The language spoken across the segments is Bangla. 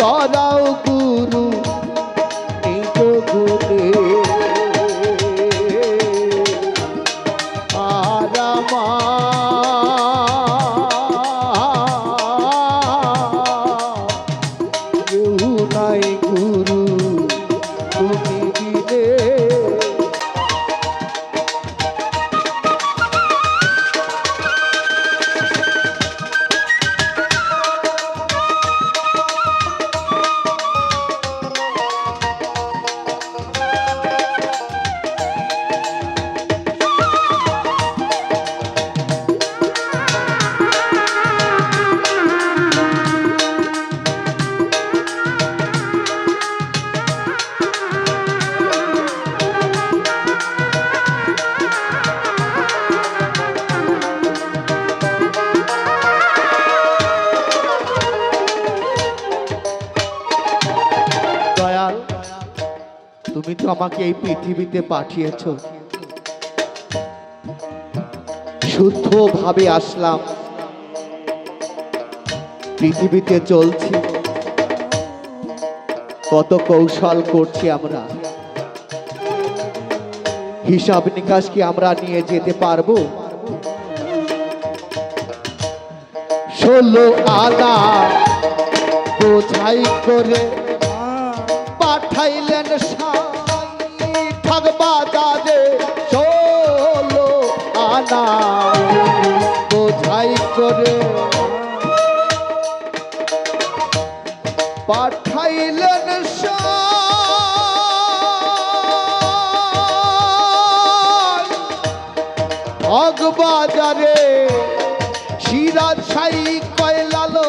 করাও গুরু নিজ গুরু আর গুরু নাই গুরু। আমাকে এই পৃথিবীতে পাঠিয়েছ। শুদ্ধভাবে আসলাম। পৃথিবীতে চলছি। কত কৌশল করছি আমরা। হিসাব নিকাশ কি আমরা নিয়ে যেতে পারব? ষোলো আলা বোঝাই করে পাঠাইলেন ঠাক আনা বোঝাই করে। পাঠাইলেন অগবাজারে সিরাজ সাই কয়লালো।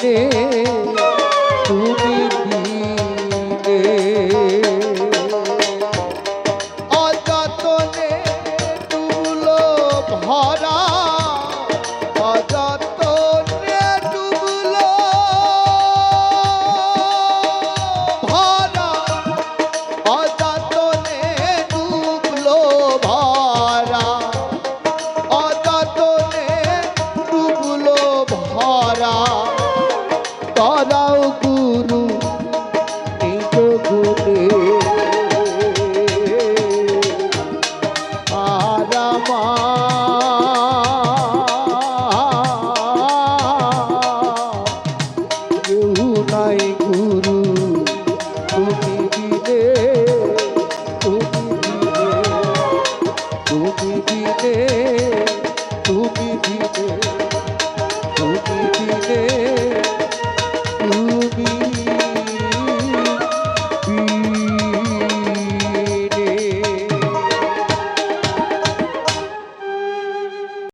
বিনে তুমি বিনে অযতনে ডুবলো ভরা অযতনে ডুবলো ভরা অযতনে ডুবলো ভরা। তরাও গুরু।